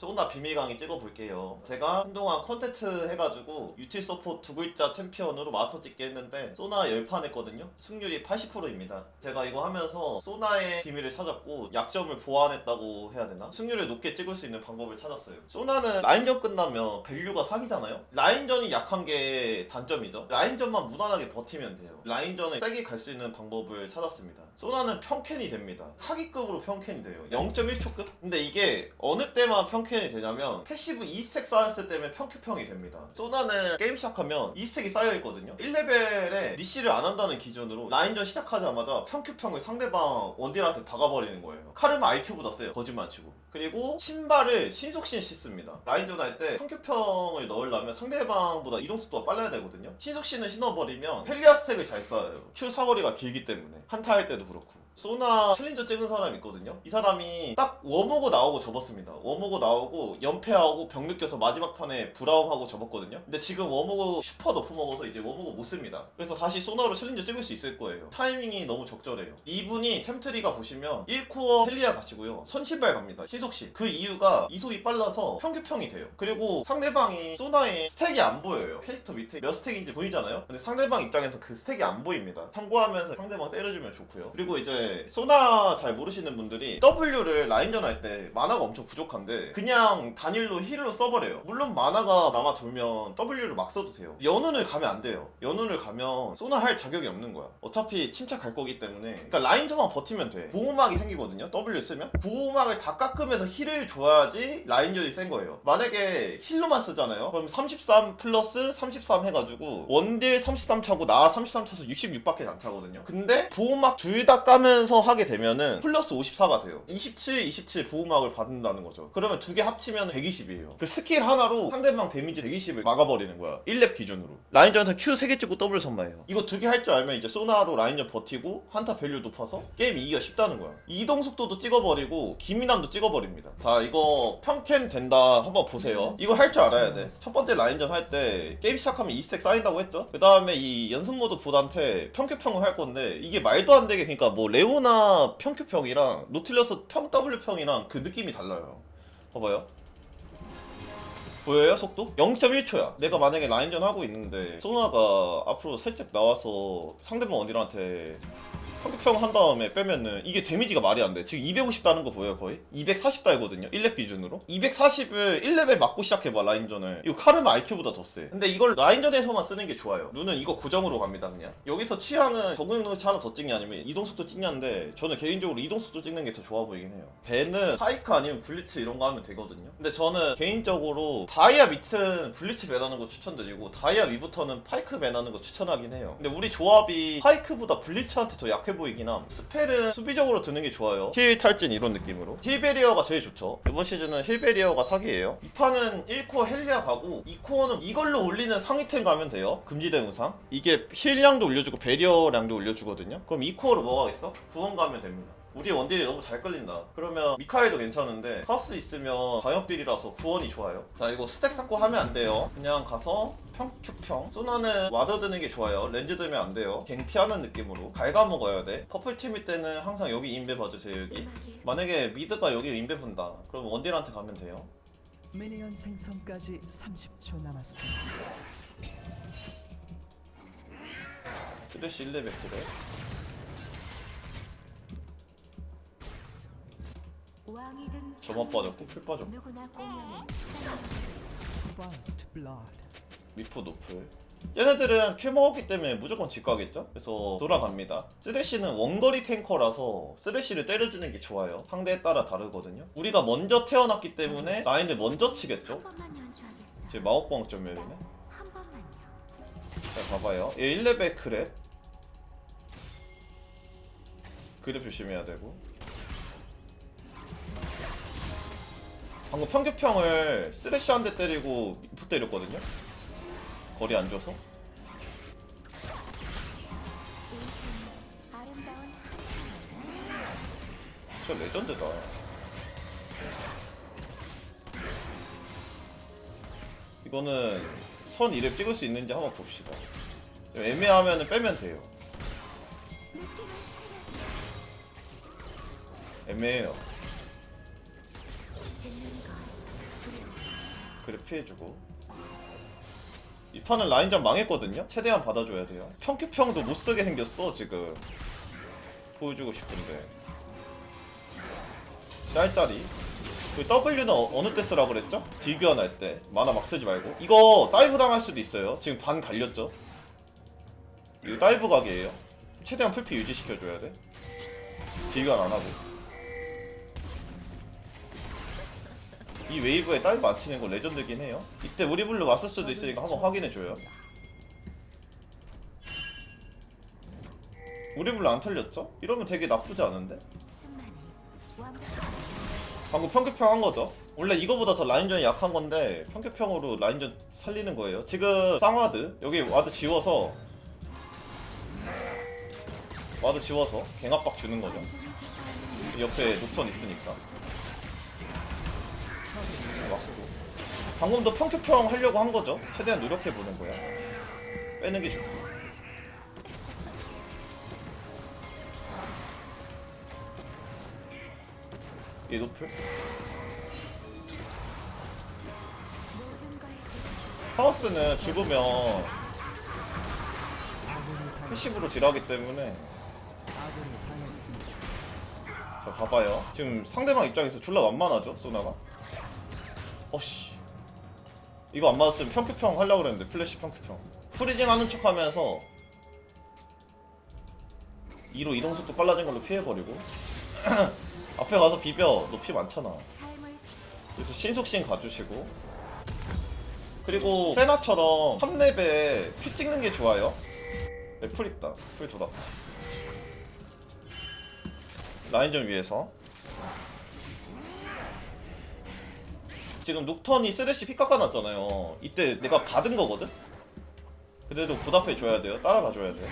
소나 비밀 강의 찍어볼게요. 제가 한동안 컨텐츠 해가지고 유틸 서포 두 글자 챔피언으로 마스터 찍게 했는데 소나 10판 했거든요. 승률이 80%입니다. 제가 이거 하면서 소나의 비밀을 찾았고 약점을 보완했다고 해야 되나? 승률을 높게 찍을 수 있는 방법을 찾았어요. 소나는 라인전 끝나면 밸류가 사기잖아요? 라인전이 약한 게 단점이죠. 라인전만 무난하게 버티면 돼요. 라인전을 세게 갈 수 있는 방법을 찾았습니다. 소나는 평캔이 됩니다. 사기급으로 평캔이 돼요. 0.1초급? 근데 이게 어느 때만 평캔 이 되냐면 패시브 2스택 쌓였을 때면 평큐평이 됩니다. 소나는 게임 시작하면 2스택이 쌓여있거든요. 1레벨에 리시를 안 한다는 기준으로 라인전 시작하자마자 평큐평을 상대방 원딜한테 박아버리는 거예요. 카르마 IQ보다 세요. 거짓말 치고. 그리고 신발을 신속신 씻습니다. 라인전 할때 평큐평을 넣으려면 상대방보다 이동속도가 빨라야 되거든요. 신속신을 신어버리면 펠리아 스택을 잘 쌓아요. Q 사거리가 길기 때문에. 한타 할 때도 그렇고. 소나 챌린저 찍은 사람이 있거든요. 이 사람이 딱 워모고 나오고 접었습니다. 워모고 나오고 연패하고 병 느껴서 마지막 판에 브라움하고 접었거든요. 근데 지금 워모고 슈퍼 너프 먹어서 이제 워모고 못 씁니다. 그래서 다시 소나로 챌린저 찍을 수 있을 거예요. 타이밍이 너무 적절해요. 이분이 템트리가 보시면 1코어 헬리아 가시고요. 선신발 갑니다. 시속시. 그 이유가 이속이 빨라서 평균평이 돼요. 그리고 상대방이 소나의 스택이 안 보여요. 캐릭터 밑에 몇 스택인지 보이잖아요. 근데 상대방 입장에서 그 스택이 안 보입니다. 참고하면서 상대방 때려주면 좋고요. 그리고 이제 소나 잘 모르시는 분들이 W를 라인전 할 때 만화가 엄청 부족한데 그냥 단일로 힐로 써버려요. 물론 만화가 남아 돌면 W를 막 써도 돼요. 연운을 가면 안 돼요. 연운을 가면 소나 할 자격이 없는 거야. 어차피 침착할 거기 때문에 그러니까 라인전만 버티면 돼. 보호막이 생기거든요. W 쓰면 보호막을 다 깎으면 서 힐을 줘야지 라인전이 센 거예요. 만약에 힐로만 쓰잖아요. 그럼 33 플러스 33 해가지고 원딜 33 차고 나 33 차서 66밖에 안 차거든요. 근데 보호막 둘 다 까면서 하게 되면은 플러스 54가 돼요. 27, 27 보호막을 받는다는 거죠. 그러면 두 개 합치면 120이에요. 그 스킬 하나로 상대방 데미지 120을 막아버리는 거야. 1렙 기준으로. 라인전에서 Q 3개 찍고 더블 선마해요. 이거 두 개 할 줄 알면 이제 소나로 라인전 버티고 한타 밸류 높아서 게임 이기가 쉽다는 거야. 이동 속도도 찍어버리고 기민함도 찍어버 립니다. 자 이거 평캔 된다 한번 보세요. 이거 할 줄 알아야 돼. 첫 번째 라인전 할 때 게임 시작하면 2스택 쌓인다고 했죠. 그 다음에 이 연습 모드 보단테 평큐평을 할 건데 이게 말도 안 되게 그러니까 뭐 레오나 평큐평이랑 노틸러스 평 W평이랑 그 느낌이 달라요. 봐봐요. 보여요 속도? 0.1초야 내가 만약에 라인전 하고 있는데 소나가 앞으로 살짝 나와서 상대방 원딜한테 평평 한 다음에 빼면은 이게 데미지가 말이 안 돼. 지금 250 다는 거 보여요, 거의? 240 달거든요. 1렙 기준으로. 240을 1렙에 맞고 시작해봐, 라인전을. 이거 카르마 IQ보다 더 세. 근데 이걸 라인전에서만 쓰는 게 좋아요. 눈은 이거 고정으로 갑니다, 그냥. 여기서 취향은 적응능력치 하나 더 찍냐, 아니면 이동속도 찍냐인데, 저는 개인적으로 이동속도 찍는 게 더 좋아 보이긴 해요. 배는 파이크 아니면 블리츠 이런 거 하면 되거든요. 근데 저는 개인적으로 다이아 밑은 블리츠 배나는 거 추천드리고, 다이아 위부터는 파이크 배나는 거 추천하긴 해요. 근데 우리 조합이 파이크보다 블리츠한테 더 약해 보이긴 함. 스펠은 수비적으로 드는 게 좋아요. 힐 탈진 이런 느낌으로. 힐베리어가 제일 좋죠. 이번 시즌은 힐베리어가 사기예요. 이 판은 1코어 헬리아 가고 2코어는 이걸로 올리는 상위템 가면 돼요. 금지된 우상. 이게 힐량도 올려주고 베리어량도 올려주거든요. 그럼 2코어로 뭐 하겠어? 구원 가면 됩니다. 우리 원딜이 너무 잘 끌린다. 그러면 미카엘도 괜찮은데 카스 있으면 광역딜이라서 구원이 좋아요. 자 이거 스택 쌓고 하면 안 돼요. 그냥 가서 평큐평. 소나는 와드 드는 게 좋아요. 렌즈 들면 안 돼요. 갱 피하는 느낌으로 갉아먹어야 돼. 퍼플 팀일 때는 항상 여기 인베 봐주세요 여기. 만약에 미드가 여기 인베 본다. 그럼 원딜한테 가면 돼요. 미니언 생성까지 30초 남았습니다. 트래시 1레벨 트래. 왕이든 저만 빠졌고 풀 빠졌고 미포 노플. 얘네들은 킬 먹었기 때문에 무조건 집 가겠죠? 그래서 돌아갑니다. 쓰레쉬는 원거리 탱커라서 쓰레쉬를 때려주는 게 좋아요. 상대에 따라 다르거든요. 우리가 먼저 태어났기 때문에 라인을 먼저 치겠죠? 제 마법광 점멸이네. 한 번만요. 자, 봐봐요. 얘 1레벨 그랩. 그랩 조심해야 되고. 방금 평균평을 쓰레쉬 한 대 때리고 미포 때렸거든요? 거리 안 줘서. 저 레전드다. 이거는 선 2렙 찍을 수 있는지 한번 봅시다. 애매하면 빼면 돼요. 애매해요. 그래 피해주고 이 판은 라인전 망했거든요? 최대한 받아줘야 돼요. 평큐평도 못쓰게 생겼어 지금. 보여주고 싶은데. 짤짤이 그 W는 어, 어느 때 쓰라 그랬죠? 딜교환 할 때. 만화 막 쓰지 말고. 이거 다이브 당할 수도 있어요. 지금 반 갈렸죠? 이거 다이브 각이에요. 최대한 풀피 유지시켜줘야 돼. 딜교환 안 하고 이 웨이브에 안 치는 거 레전드긴 해요 이때 우리 블루 왔을 수도 있으니까 한번 확인해줘요 우리 블루 안 털렸죠? 이러면 되게 나쁘지 않은데? 방금 평균평 한 거죠. 원래 이거보다 더 라인전이 약한 건데 평균평으로 라인전 살리는 거예요. 지금 쌍와드 여기 와드 지워서 와드 지워서 갱압박 주는 거죠. 옆에 녹턴 있으니까. 방금도 평균평 하려고 한 거죠. 최대한 노력해 보는 거야. 빼는 게 좋고. 얘 대충 하우스는 죽으면 패시브로 딜하기 때문에. 자 봐봐요 지금 상대방 입장에서 졸라 완만하죠 소나가 어씨 이거 안 맞았으면 평큐평 하려고 그랬는데 플래시 평큐평. 프리징 하는 척 하면서 2로 이동속도 빨라진 걸로 피해버리고. 앞에 가서 비벼. 너 피 많잖아. 그래서 신속신 가주시고. 그리고 세나처럼 3렙에 피 찍는 게 좋아요. 네, 풀 있다. 풀 돌았다. 라인전 위에서 지금 녹턴이 쓰레쉬 피 깎아놨잖아요. 이때 내가 받은 거거든? 그래도 보답해 줘야 돼요. 따라가 줘야 돼요.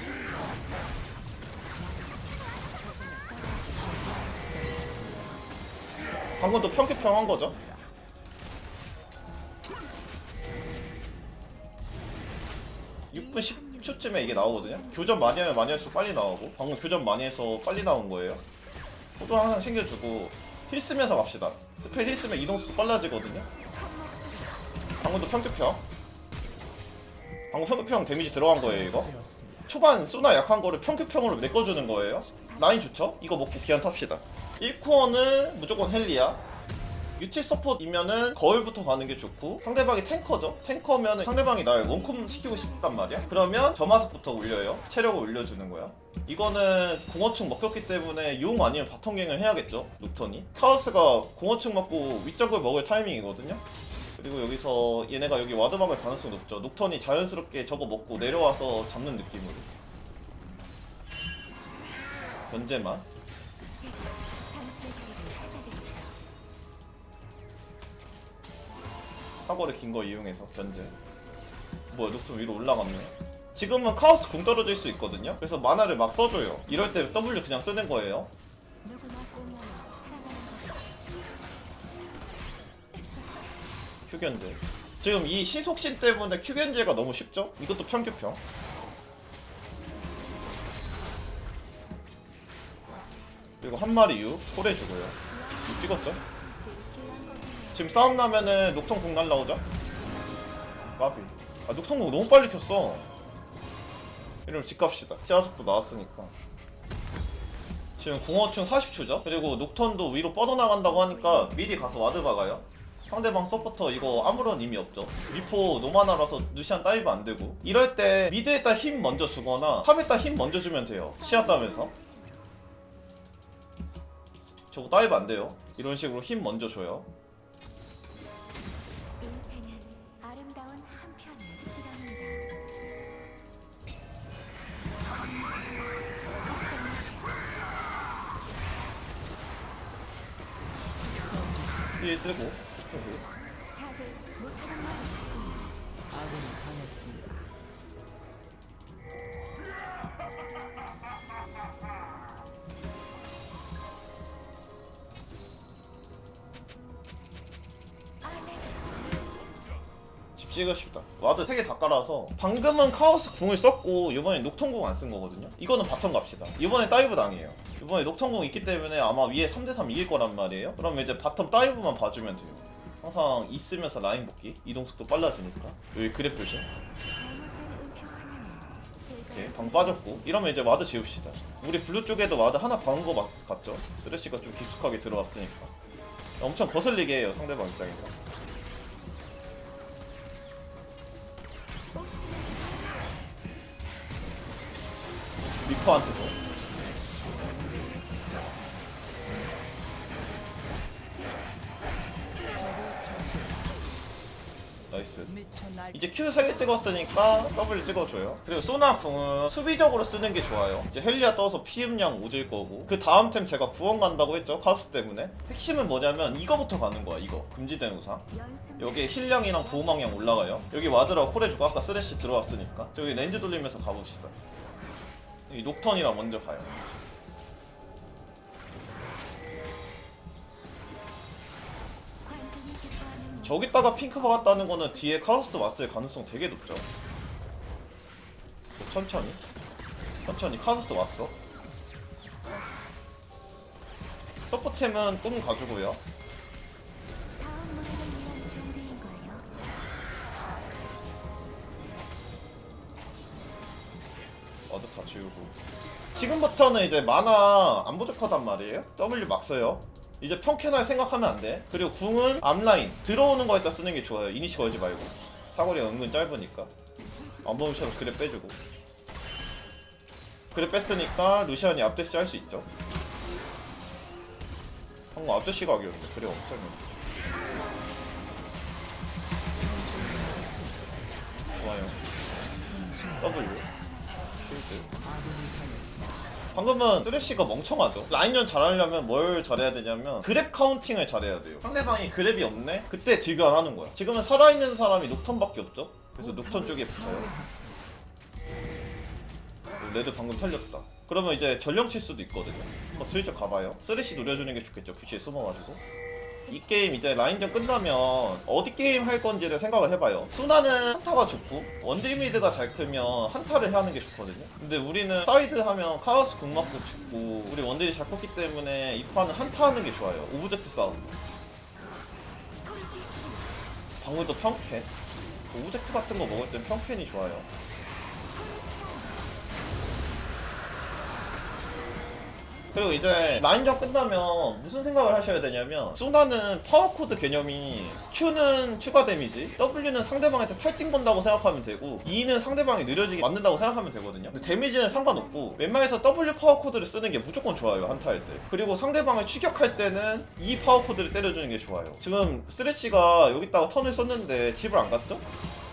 방금 도 평균평 한 거죠? (6분 10초쯤에) 이게 나오거든요? 교전 많이 하면 많이 할수록 빨리 나오고 방금 교전 많이 해서 빨리 나온 거예요. 포도 항상 챙겨주고 힐 쓰면서 갑시다 스펠 힐 쓰면 이동速도 빨라지거든요 방금도 평균평 방금 평균평 데미지 들어간 거예요 이거. 초반 쏘나 약한 거를 평균평으로 메꿔주는 거예요. 라인 좋죠? 이거 먹고 기한 탑시다. 1코어는 무조건 헬리야. 유치 서폿이면은 거울부터 가는 게 좋고 상대방이 탱커죠? 탱커면 상대방이 날 원콤 시키고 싶단 말이야? 그러면 점화석부터 올려요. 체력을 올려주는 거야. 이거는 공허충 먹혔기 때문에 용 아니면 바텀갱을 해야겠죠? 녹턴이. 카오스가 공허충 맞고 위쪽을 먹을 타이밍이거든요? 그리고 여기서 얘네가 여기 와드 막을 가능성이 높죠. 녹턴이 자연스럽게 저거 먹고 내려와서 잡는 느낌으로. 견제만. 사거리 긴 거 이용해서 견제. 뭐야, 녹턴 위로 올라갔네. 지금은 카오스 궁 떨어질 수 있거든요. 그래서 만화를 막 써줘요. 이럴 때 W 그냥 쓰는 거예요. 누구나 꿈으로 살아가는 것 Q 견제. 지금 이 시속신 때문에 Q 견제가 너무 쉽죠? 이것도 평균평. 그리고 한 마리 유 콜해주고요. 유 찍었죠? 지금 싸움 나면은 녹턴 궁 날라오죠? 까비. 아 녹턴 궁 너무 빨리 켰어. 이러면 집 갑시다. 피아속도 나왔으니까. 지금 궁어충 40초죠? 그리고 녹턴도 위로 뻗어나간다고 하니까 미리 가서 와드 박아요. 상대방 서포터 이거 아무런 의미 없죠. 미포 노마나라서 루시안 다이브 안 되고. 이럴 때 미드에다 힘 먼저 주거나 탑에다 힘 먼저 주면 돼요. 시야 따면서. 저거 다이브 안 돼요. 이런 식으로 힘 먼저 줘요. 뒤에 쓰고 다들 못하는 말 없군요. 아군이 당했습니다. 집 찍고 싶다. 와드 3개 다 깔아서 방금은 카오스 궁을 썼고 이번에 녹턴궁 안 쓴 거거든요. 이거는 바텀 갑시다. 이번에 다이브 당해요. 이번에 녹턴궁 있기 때문에 아마 위에 3대3 이길 거란 말이에요. 그러면 이제 바텀 다이브만 봐주면 돼요. 항상 있으면서 라인 복귀. 이동 속도 빨라지니까. 여기 음표 하나는 오케이 방 빠졌고. 이러면 이제 와드 지웁시다. 우리 블루 쪽에도 와드 하나 박은 거 맞, 같죠? 쓰레쉬가 좀 깊숙하게 들어왔으니까. 엄청 거슬리게 해요 상대방 입장에서 리퍼한테도 나이스. 미쳐 날 이제 Q 3개 찍었으니까 W 찍어줘요. 그리고 소나 궁은 수비적으로 쓰는 게 좋아요. 이제 헬리아 떠서 피음량 오질 거고. 그 다음 템 제가 구원 간다고 했죠? 카스 때문에. 핵심은 뭐냐면 이거부터 가는 거야 이거. 금지된 우상. 연습 여기 힐량이랑 보호망량 올라가요. 여기 와드라 콜해주고 아까 쓰레쉬 들어왔으니까. 저기 렌즈 돌리면서 가봅시다 여기 녹턴이랑 먼저 가요 저기다가 핑크 박았다는 거는 뒤에 카오스 왔을 가능성 되게 높죠. 천천히. 천천히 카오스 왔어. 서포템은 꿈 가지고요. 부터는 이제 만화 안 부족하단 말이에요. W 막 써요. 이제 평캔할 생각하면 안 돼. 그리고 궁은 앞라인 들어오는 거에다 쓰는 게 좋아요. 이니시 걸지 말고. 사거리가 은근 짧으니까. 안 보면 그래 빼주고. 그래 뺐으니까 루시안이 앞대시 할 수 있죠. 방금 앞대시 각이었는데 그래 엄청. 좋아요. W. 쉴드. 방금은 쓰레쉬가 멍청하죠. 라인전 잘하려면 뭘 잘해야 되냐면 그랩 카운팅을 잘해야 돼요. 상대방이 그랩이 없네? 그때 안 하는 거야. 지금은 살아있는 사람이 녹턴밖에 없죠? 그래서 녹턴 쪽에 붙어요. 레드 방금 털렸다. 그러면 이제 전령 칠 수도 있거든요. 한번 슬쩍 가봐요. 쓰레쉬 노려주는 게 좋겠죠. 부시에 숨어가지고. 이 게임 이제 라인전 끝나면 어디 게임 할 건지를 생각을 해봐요. 수나는 한타가 좋고 원딜미드가 잘 크면 한타를 하는 게 좋거든요. 근데 우리는 사이드 하면 카오스 궁맞고 죽고 우리 원딜이 잘 컸기 때문에 이 판은 한타 하는 게 좋아요. 오브젝트 싸움. 방금도 평캔. 오브젝트 같은 거 먹을 땐 평캔이 좋아요. 그리고 이제 라인전 끝나면 무슨 생각을 하셔야 되냐면 소나는 파워코드 개념이 Q는 추가 데미지 W는 상대방한테 탈띵 본다고 생각하면 되고 E는 상대방이 느려지게 맞는다고 생각하면 되거든요. 근데 데미지는 상관없고 웬만해서 W 파워코드를 쓰는 게 무조건 좋아요 한타 할 때. 그리고 상대방을 추격할 때는 E 파워코드를 때려주는 게 좋아요. 지금 쓰레쉬가 여기다가 턴을 썼는데 집을 안 갔죠?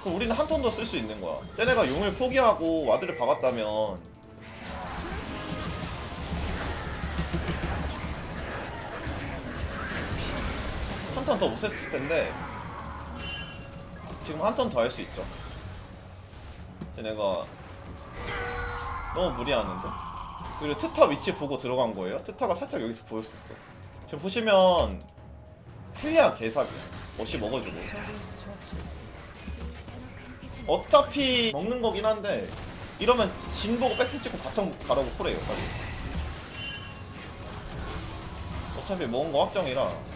그럼 우리는 한 턴 더 쓸 수 있는 거야. 쟤네가 용을 포기하고 와드를 박았다면 한 턴 더 못했을 텐데 지금 한 턴 더 할 수 있죠. 얘네가 너무 무리하는데. 그리고 트타 위치 보고 들어간 거예요. 트타가 살짝 여기서 보였었어. 지금 보시면 헬리아 개사기야. 어시 먹어주고. 어차피 먹는 거긴 한데 이러면 진 보고 백힐 찍고 바텀 가라고 콜해요 빨리. 어차피 먹은 거 확정이라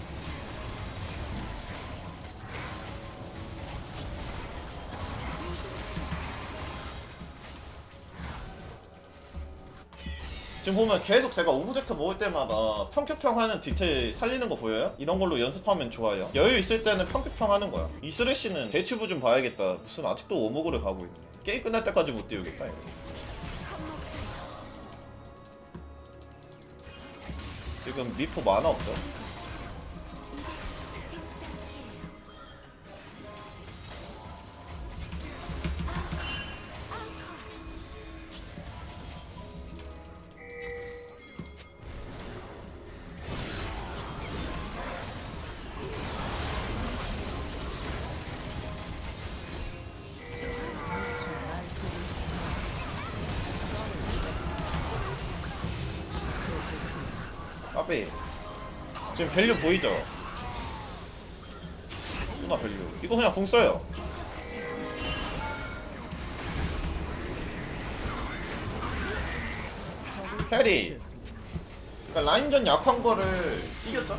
지금 보면 계속 제가 오브젝트 먹을 때마다 평큐평 하는 디테일 살리는 거 보여요? 이런 걸로 연습하면 좋아요. 여유 있을 때는 평큐평 하는 거야. 이 쓰레쉬는 대튜브 좀 봐야겠다. 무슨 아직도 오목으로 가고 있네. 게임 끝날 때까지 못 띄우겠다 이거. 지금 미포 만화 없죠? 지금 밸류 보이죠? 누나 밸류 이거 그냥 궁 써요 캐리 그러니까 라인전 약한 거를 이겼죠?